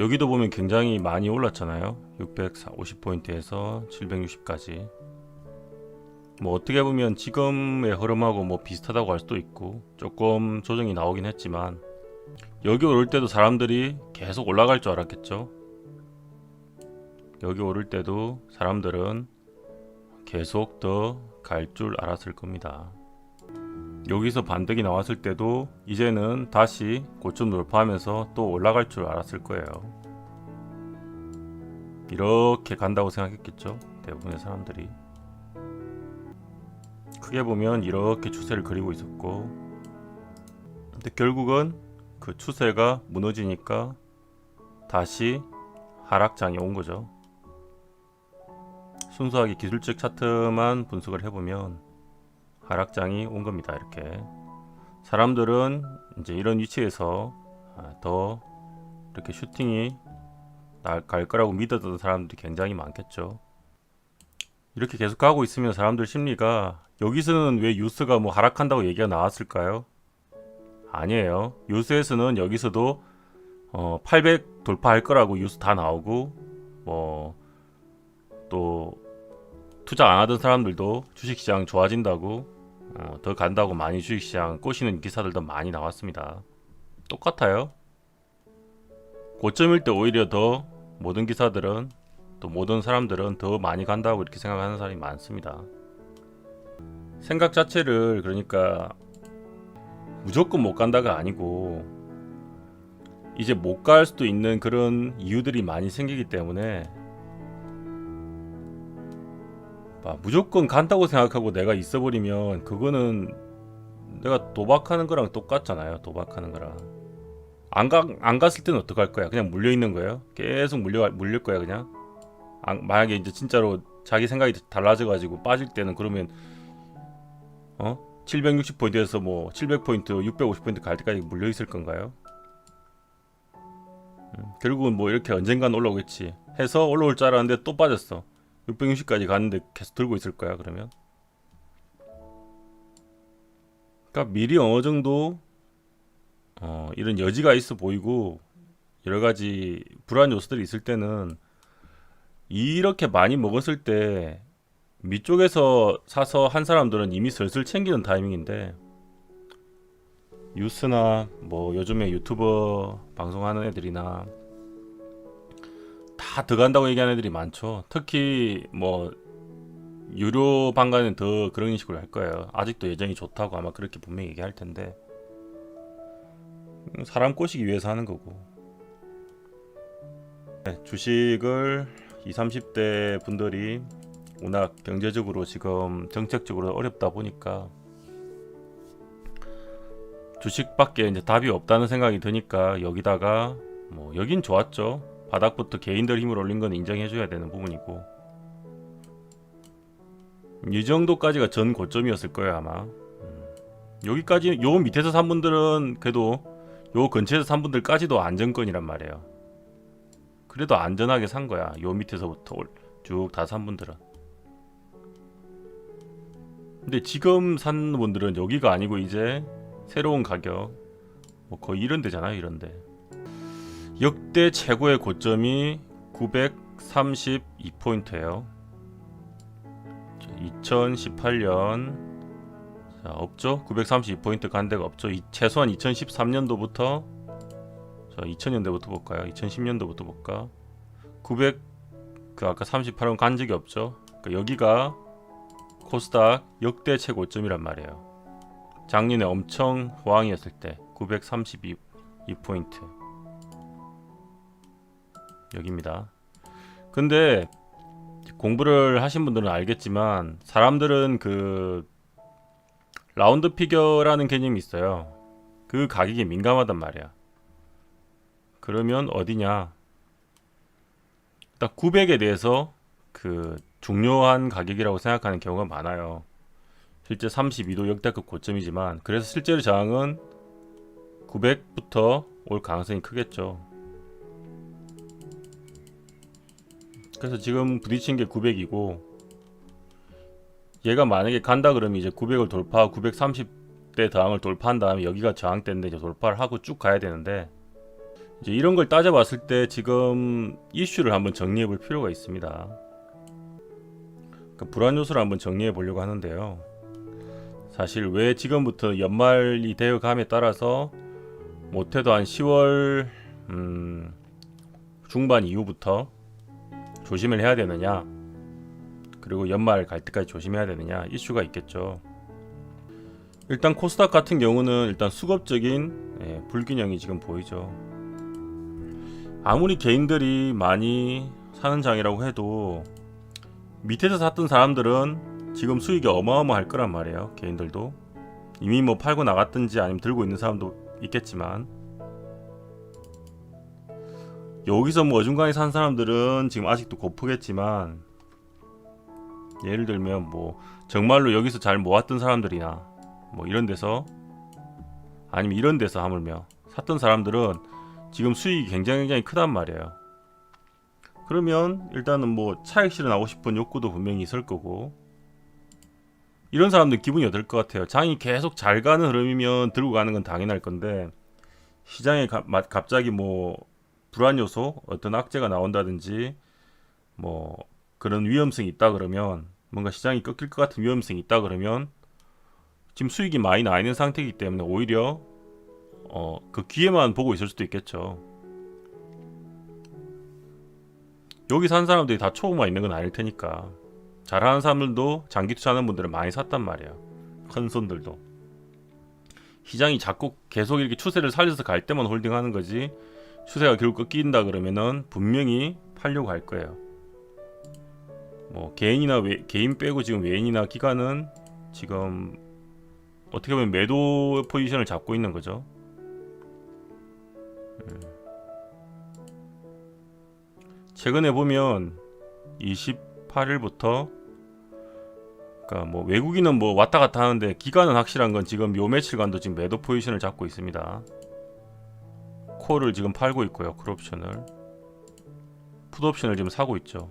여기도 보면 굉장히 많이 올랐잖아요. 650포인트에서 760까지. 뭐 어떻게 보면 지금의 흐름하고 뭐 비슷하다고 할 수도 있고 조금 조정이 나오긴 했지만 여기 오를 때도 사람들이 계속 올라갈 줄 알았겠죠. 여기 오를 때도 사람들은 계속 더 갈 줄 알았을 겁니다. 여기서 반등이 나왔을 때도 이제는 다시 고점 돌파하면서 또 올라갈 줄 알았을 거예요. 이렇게 간다고 생각했겠죠. 대부분의 사람들이. 크게 보면 이렇게 추세를 그리고 있었고 근데 결국은 그 추세가 무너지니까 다시 하락장이 온 거죠. 순수하게 기술적 차트만 분석을 해보면 하락장이 온 겁니다. 이렇게 사람들은 이제 이런 위치에서 아, 더 이렇게 슈팅이 날- 갈 거라고 믿었던 사람들이 굉장히 많겠죠. 이렇게 계속 가고 있으면 사람들 심리가 여기서는 왜 유스가 뭐 하락한다고 얘기가 나왔을까요? 아니에요. 유스에서는 여기서도 어, 800 돌파할 거라고 유스 다 나오고 뭐 또 투자 안 하던 사람들도 주식시장 좋아진다고 어, 더 간다고 많이 주식시장 꼬시는 기사들도 많이 나왔습니다. 똑같아요. 고점일 때 오히려 더 모든 기사들은 또 모든 사람들은 더 많이 간다고 이렇게 생각하는 사람이 많습니다. 생각 자체를 그러니까 무조건 못 간다가 아니고 이제 못 갈 수도 있는 그런 이유들이 많이 생기기 때문에 무조건 간다고 생각하고 내가 있어버리면 그거는 내가 도박하는 거랑 똑같잖아요. 도박하는 거랑 안, 가, 안 갔을 때는 어떡할 거야? 그냥 물려 있는 거예요? 계속 물려 물릴 거야 그냥? 안- 만약에 이제 진짜로 자기 생각이 달라져 가지고 빠질 때는 그러면 어 760 포인트에서 뭐 700포인트, 650 포인트 갈 때까지 물려 있을 건가요? 음, 결국은 뭐 이렇게 언젠간 올라오겠지 해서 올라올 줄 알았는데 또 빠졌어 660까지 갔는데 계속 들고 있을 거야 그러면? 그러니까 미리 어느 정도 어, 이런 여지가 있어 보이고 여러 가지 불안 요소들이 있을 때는 이렇게 많이 먹었을 때 밑쪽에서 사서 한 사람들은 이미 슬슬 챙기는 타이밍인데 뉴스나 뭐 요즘에 유튜버 방송하는 애들이나 다 들어간다고 얘기하는 애들이 많죠. 특히 뭐 유료 방간은 더 그런 식으로 할 거예요. 아직도 예정이 좋다고 아마 그렇게 분명히 얘기할 텐데 음, 사람 꼬시기 위해서 하는 거고 네, 주식을 20, 30대 분들이 워낙 경제적으로 지금 정책적으로 어렵다 보니까 주식밖에 이제 답이 없다는 생각이 드니까 여기다가 뭐 여긴 좋았죠. 바닥부터 개인들 힘을 올린 건 인정해줘야 되는 부분이고 이 정도까지가 전 고점이었을 거예요 아마. 음. 여기까지 요 밑에서 산 분들은 그래도 요 근처에서 산 분들까지도 안정권이란 말이에요. 그래도 안전하게 산 거야. 요 밑에서부터 쭉 다 산 분들은. 근데 지금 산 분들은 여기가 아니고 이제 새로운 가격 뭐 거의 이런 데잖아요 이런 데 역대 최고의 고점이 932포인트예요. 2018년 자, 없죠? 932포인트 간 데가 없죠? 이, 최소한 2013년도부터 자 2000년대부터 볼까요? 2010년도부터 볼까? 900 그 아까 38원 간 적이 없죠? 그러니까 여기가 코스닥 역대 최고점이란 말이에요. 작년에 엄청 호황이었을 때 932포인트 여기입니다. 근데 공부를 하신 분들은 알겠지만 사람들은 그 라운드 피겨라는 개념이 있어요. 그 가격에 민감하단 말이야. 그러면 어디냐? 딱 900에 대해서 그 중요한 가격이라고 생각하는 경우가 많아요. 실제 32도 역대급 고점이지만 그래서 실제로 저항은 900부터 올 가능성이 크겠죠. 그래서 지금 부딪힌 게 900이고 얘가 만약에 간다 그러면 이제 900을 돌파하고 930대 저항을 돌파한 다음에 여기가 저항대인데 이제 돌파를 하고 쭉 가야 되는데 이제 이런 걸 따져봤을 때 지금 이슈를 한번 정리해 볼 필요가 있습니다. 그러니까 불안 요소를 한번 정리해 보려고 하는데요. 사실 왜 지금부터 연말이 되어 감에 따라서 못해도 한 10월 음, 중반 이후부터 조심을 해야 되느냐 그리고 연말 갈 때까지 조심해야 되느냐 이슈가 있겠죠. 일단 코스닥 같은 경우는 일단 수급적인 예, 불균형이 지금 보이죠. 아무리 개인들이 많이 사는 장이라고 해도 밑에서 샀던 사람들은 지금 수익이 어마어마할 거란 말이에요. 개인들도 이미 뭐 팔고 나갔든지 아니면 들고 있는 사람도 있겠지만 여기서 뭐 어중간히 산 사람들은 지금 아직도 고프겠지만 예를 들면 뭐 정말로 여기서 잘 모았던 사람들이나 뭐 이런 데서 아니면 이런 데서 하물며 샀던 사람들은 지금 수익이 굉장히 굉장히 크단 말이에요. 그러면 일단은 뭐 차익 실현하고 싶은 욕구도 분명히 있을 거고 이런 사람들 기분이 어떨 것 같아요. 장이 계속 잘 가는 흐름이면 들고 가는 건 당연할 건데 시장에 가, 마- 갑자기 뭐 불안 요소 어떤 악재가 나온다든지 뭐 그런 위험성이 있다 그러면 뭔가 시장이 꺾일 것 같은 위험성이 있다 그러면 지금 수익이 많이 나 있는 상태이기 때문에 오히려 어, 그 기회만 보고 있을 수도 있겠죠. 여기 산 사람들이 다 초보만 있는 건 아닐 테니까 잘하는 사람들도 장기 투자하는 분들은 많이 샀단 말이에요. 큰 손들도 시장이 자꾸 계속 이렇게 추세를 살려서 갈 때만 홀딩하는 거지 추세가 결국 꺾인다 그러면은 분명히 팔려고 할 거예요. 뭐 개인이나 외, 개인 빼고 지금 외인이나 기관은 지금 어떻게 보면 매도 포지션을 잡고 있는 거죠. 음. 최근에 보면 28일부터 그러니까 뭐 외국인은 뭐 왔다 갔다 하는데 기간은 확실한 건 지금 요 며칠간도 지금 매도 포지션을 잡고 있습니다. 콜을 지금 팔고 있고요. 콜옵션을 풋옵션을 지금 사고 있죠.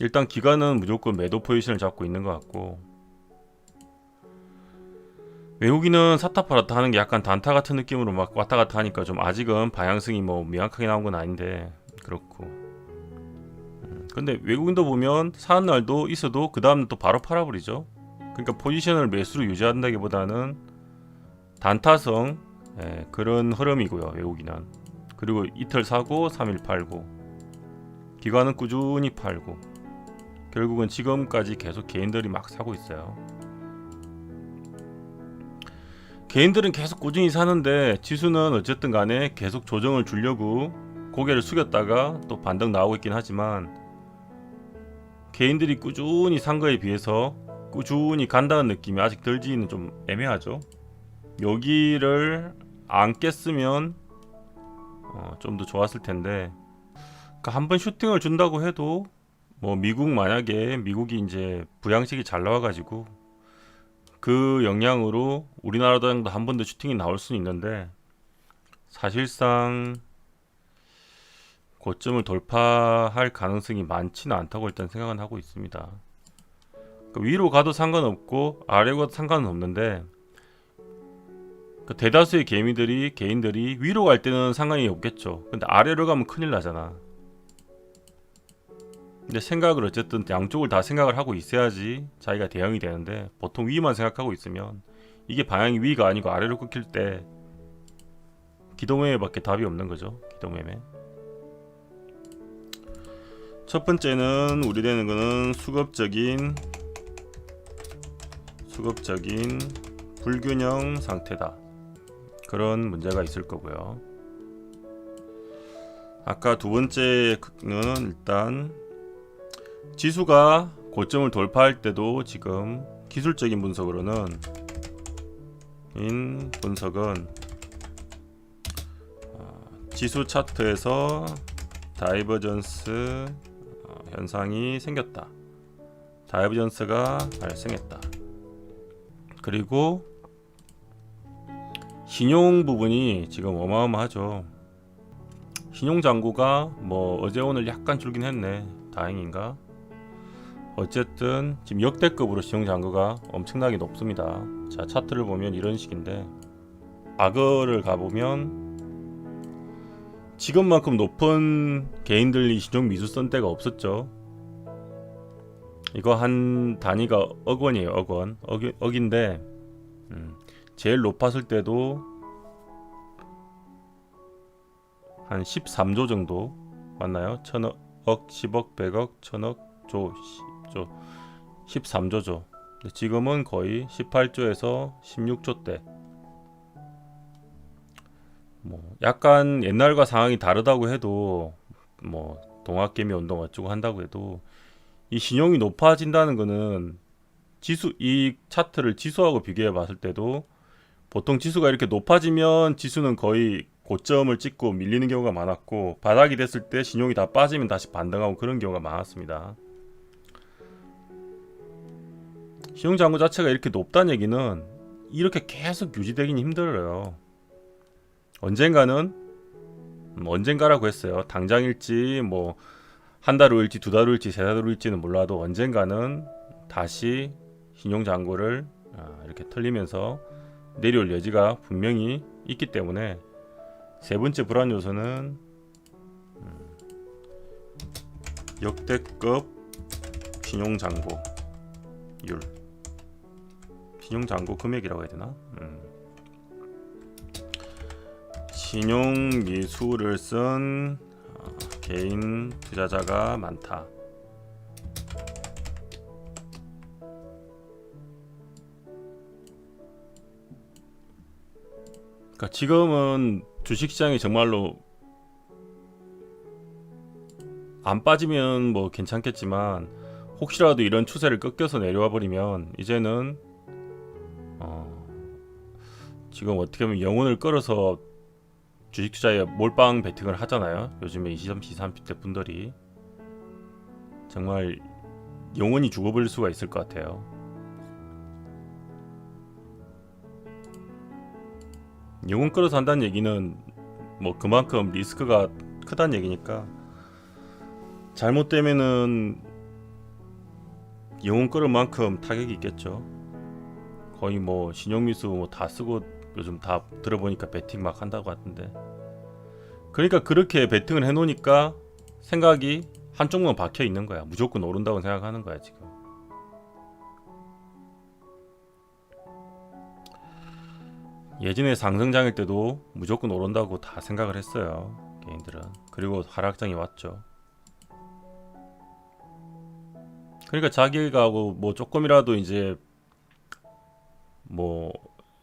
일단 기간은 무조건 매도 포지션을 잡고 있는 것 같고 외국인은 사타 팔았다 하는 게 약간 단타 같은 느낌으로 막 왔다 갔다 하니까 좀 아직은 방향성이 뭐 명확하게 나온 건 아닌데 그렇고 음, 근데 외국인도 보면 사는 날도 있어도 그 다음 또 바로 팔아버리죠 그러니까 포지션을 매수로 유지한다기보다는 단타성 예, 그런 흐름이고요 외국인은. 그리고 이틀 사고 3일 팔고. 기관은 꾸준히 팔고. 결국은 지금까지 계속 개인들이 막 사고 있어요. 개인들은 계속 꾸준히 사는데 지수는 어쨌든 간에 계속 조정을 주려고 고개를 숙였다가 또 반등 나오고 있긴 하지만 개인들이 꾸준히 산 거에 비해서 꾸준히 간다는 느낌이 아직 들지는 좀 애매하죠. 여기를 안 깼으면 어, 좀 더 좋았을 텐데 그러니까 한번 슈팅을 준다고 해도 뭐 미국 만약에 미국이 이제 부양식이 잘 나와가지고 그 영향으로 우리나라도 한 번 더 슈팅이 나올 수는 있는데 사실상 고점을 돌파할 가능성이 많지는 않다고 일단 생각은 하고 있습니다. 그러니까 위로 가도 상관없고 아래로 가도 상관은 없는데 그 대다수의 개미들이 개인들이 위로 갈 때는 상관이 없겠죠. 근데 아래로 가면 큰일 나잖아. 근데 생각을 어쨌든 양쪽을 다 생각을 하고 있어야지 자기가 대응이 되는데 보통 위만 생각하고 있으면 이게 방향이 위가 아니고 아래로 꺾일 때 기동매매밖에 답이 없는 거죠. 기동매매. 첫 번째는 우리 되는 거는 수급적인 수급적인 불균형 상태다. 그런 문제가 있을 거고요. 아까 두 번째는 일단 지수가 고점을 돌파할 때도 지금 기술적인 분석으로는 인 분석은 어, 지수 차트에서 다이버전스 어, 현상이 생겼다. 다이버전스가 발생했다. 그리고 신용 부분이 지금 어마어마하죠. 신용 잔고가 뭐 어제 오늘 약간 줄긴 했네. 다행인가? 어쨌든 지금 역대급으로 신용 잔고가 엄청나게 높습니다. 자 차트를 보면 이런 식인데 과거를 가보면 지금만큼 높은 개인들 이 신용 미수 쓴 때가 없었죠. 이거 한 단위가 억 원이에요. 억 원. 억, 억인데 음, 제일 높았을 때도 한 13조 정도 맞나요? 천억, 억, 10억, 100억, 천억, 조, 10조, 13조죠. 근데 지금은 거의 18조에서 16조 대. 뭐 약간 옛날과 상황이 다르다고 해도 뭐 동학개미 운동 어쩌고 한다고 해도 이 신용이 높아진다는 거는 지수 이 차트를 지수하고 비교해 봤을 때도 보통 지수가 이렇게 높아지면 지수는 거의 고점을 찍고 밀리는 경우가 많았고 바닥이 됐을 때 신용이 다 빠지면 다시 반등하고 그런 경우가 많았습니다. 신용 잔고 자체가 이렇게 높다는 얘기는 이렇게 계속 유지되긴 힘들어요. 언젠가는 음, 언젠가라고 했어요. 당장일지 뭐 한 달 후일지 두 달 후일지 세 달 후일지는 몰라도 언젠가는 다시 신용 잔고를 아, 이렇게 털리면서 내려올 여지가 분명히 있기 때문에 세 번째 불안 요소는 음, 역대급 신용 잔고율 신용 잔고 금액이라고 해야 되나? 음. 신용 미수를 쓴 어, 개인 투자자가 많다. 그러니까 지금은 주식시장이 정말로 안 빠지면 뭐 괜찮겠지만 혹시라도 이런 추세를 꺾여서 내려와 버리면 이제는 어 지금 어떻게 보면 영혼을 끌어서 주식 투자에 몰빵 베팅을 하잖아요. 요즘에 20, 30, 30대 분들이 정말 영원히 죽어버릴 수가 있을 것 같아요. 영혼 끌어서 한다는 얘기는 뭐 그만큼 리스크가 크다는 얘기니까 잘못되면은 영혼 끌을 만큼 타격이 있겠죠. 거의 뭐 신용미수 뭐 다 쓰고 요즘 다 들어보니까 베팅 막 한다고 하던데. 그러니까 그렇게 베팅을 해놓으니까 생각이 한쪽만 박혀 있는 거야. 무조건 오른다고 생각하는 거야 지금. 예전에 상승장일 때도 무조건 오른다고 다 생각을 했어요. 개인들은. 그리고 하락장이 왔죠. 그러니까 자기가 뭐 조금이라도 이제 뭐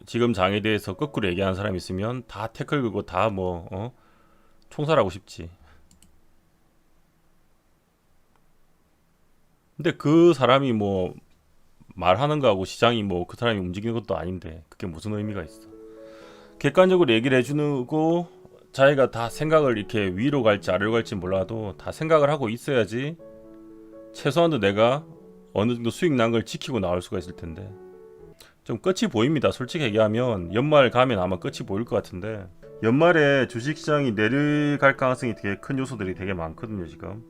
지금 장에 대해서 거꾸로 얘기하는 사람이 있으면 다 태클 긁고 다 뭐 어? 총살하고 싶지. 근데 그 사람이 뭐 말하는 거하고 시장이 뭐 그 사람이 움직이는 것도 아닌데 그게 무슨 의미가 있어? 객관적으로 얘기를 해주고 자기가 다 생각을 이렇게 위로 갈지 아래로 갈지 몰라도 다 생각을 하고 있어야지 최소한도 내가 어느 정도 수익 난 걸 지키고 나올 수가 있을 텐데. 좀 끝이 보입니다. 솔직히 얘기하면 연말 가면 아마 끝이 보일 것 같은데. 연말에 주식시장이 내려갈 가능성이 되게 큰 요소들이 되게 많거든요 지금